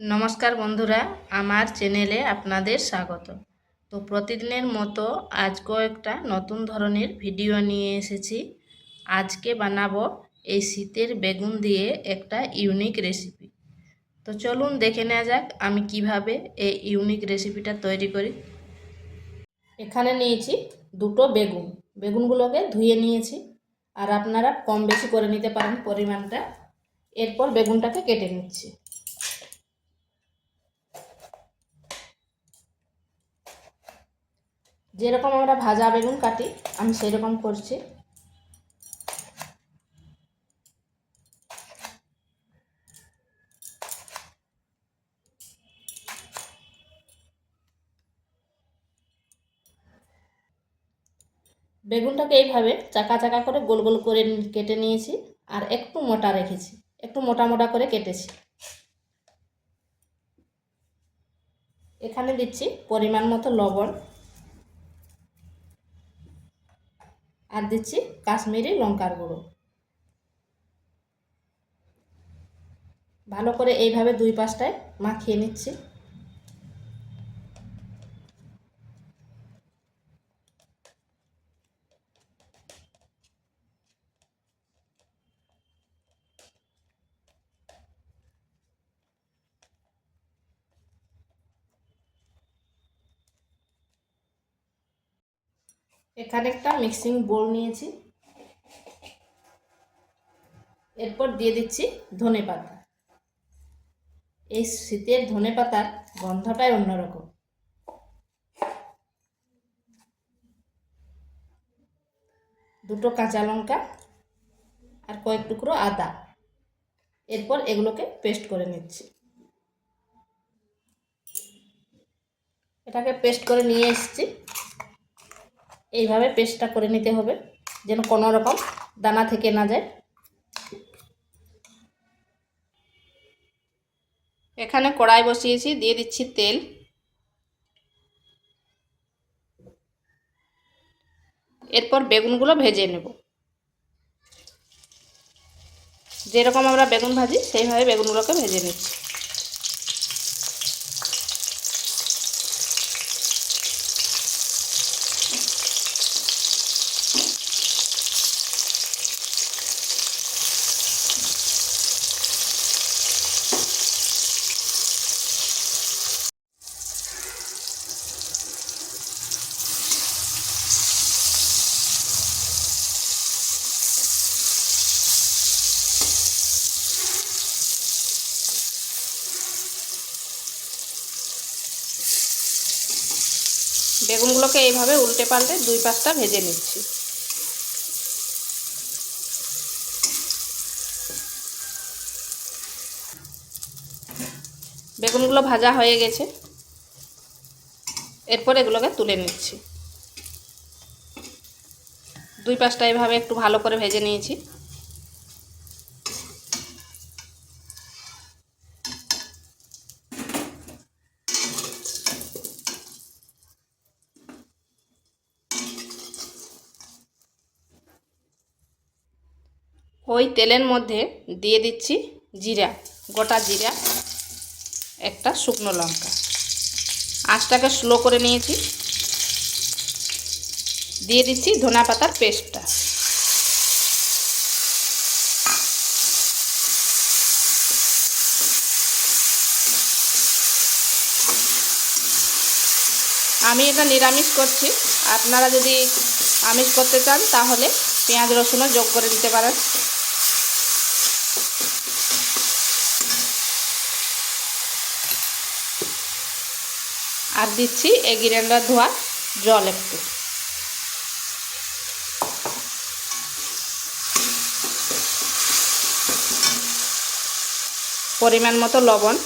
নমস্কার বন্ধুরা, আমার চ্যানেলে আপনাদের স্বাগত। তো প্রতিদিনের মতো আজকেও একটা নতুন ধরনের ভিডিও নিয়ে এসেছি। আজকে বানাবো এই শীতের বেগুন দিয়ে একটা ইউনিক রেসিপি তো চলুন দেখে নেওয়া যাক আমি কীভাবে এই ইউনিক রেসিপিটা তৈরি করি। এখানে নিয়েছি দুটো বেগুন। বেগুনগুলোকে ধুয়ে নিয়েছি। আর আপনারা কম বেশি করে নিতে পারেন পরিমাণটা। এরপর বেগুনটাকে কেটে নিচ্ছি। যেরকম আমরা ভাজা বেগুন কাটি, আমি সেরকম করছি। বেগুনটাকে এইভাবে চাকা চাকা করে গোল গোল করে কেটে নিয়েছি, আর একটু মোটা রেখেছি। একটু মোটা মোটা করে কেটেছি। এখানে দিচ্ছি পরিমাণ মতো লবণ। আর দিচ্ছি কাশ্মীরি লঙ্কার গুঁড়ো। ভালো করে এইভাবে দুই পাশটায় মাখিয়ে নিচ্ছি। এখানে একটা মিক্সিং বোল নিয়েছি। এরপর দিয়ে দিচ্ছি ধনে পাতা। এই শীতের ধনে পাতার গন্ধটাই অন্যরকম। দুটো কাঁচা লঙ্কা আর কয়েক টুকরো আদা। এরপর এগুলোকে পেস্ট করে নিচ্ছি। এটাকে পেস্ট করে নিয়ে এসেছি। এইভাবে পেস্টটা করে নিতে হবে, যেন কোনো রকম দানা থেকে না যায়। এখানে কড়াই বসিয়েছি, দিয়ে দিচ্ছি তেল। এরপর বেগুনগুলো ভেজে নেব। যেরকম আমরা বেগুন ভাজি, সেইভাবে বেগুনগুলোকে ভেজে নিচ্ছি। বেগুনগুলোকে এইভাবে উল্টে পাল্টে দুই পাশটা ভেজে নিচ্ছি। বেগুনগুলো ভাজা হয়ে গেছে। এরপর এগুলোকে তুলে নিচ্ছি। দুই পাশটা এভাবে একটু ভালো করে ভেজে নিয়েছি। ওই তেলের মধ্যে দিয়ে দিচ্ছি জিরা, গোটা জিরা, একটা শুকনো লঙ্কা। আঁচটাকে স্লো করে নিয়েছি। দিয়ে দিচ্ছি ধনা পাতার পেস্টটা আমি এটা নিরামিষ করছি। আপনারা যদি আমিষ করতে চান, তাহলে পেঁয়াজ রসুনও যোগ করে দিতে পারেন। আর দিচ্ছি এই গ্রাইন্ডার ধোয়া জল একটু। পরিমাণ মতো লবণ।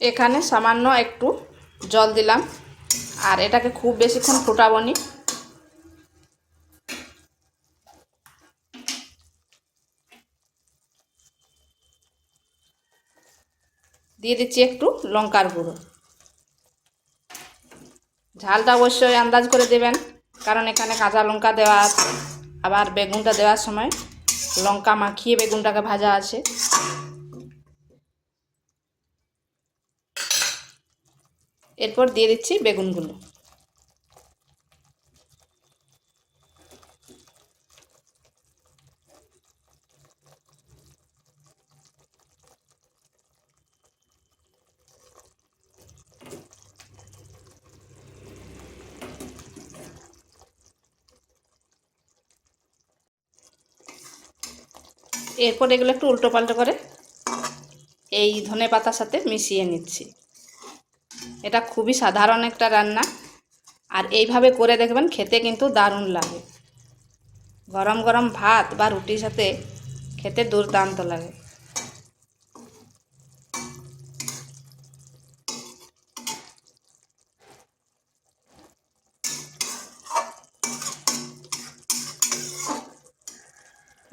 এখানে সামান্য একটু জল দিলাম। আর এটাকে খুব বেশিক্ষণ ফুটাবো দিয়ে দিচ্ছি একটু লঙ্কার গুঁড়ো। ঝালটা অবশ্যই আন্দাজ করে দেবেন, কারণ এখানে কাঁচা লঙ্কা দেওয়া আছে, আবার বেগুনটা দেওয়ার সময় লঙ্কা মাখিয়ে বেগুনটাকে ভাজা আছে। এরপর দিয়ে দিচ্ছি বেগুনগুলো। এরপর এগুলো একটু উল্টো পাল্টো করে এই ধনে পাতার সাথে মিশিয়ে নিচ্ছি। এটা খুবই সাধারণ একটা রান্না। আর এইভাবে করে দেখবেন খেতে কিন্তু দারুণ লাগে। গরম গরম ভাত বা রুটির সাথে খেতে দুর্দান্ত লাগে।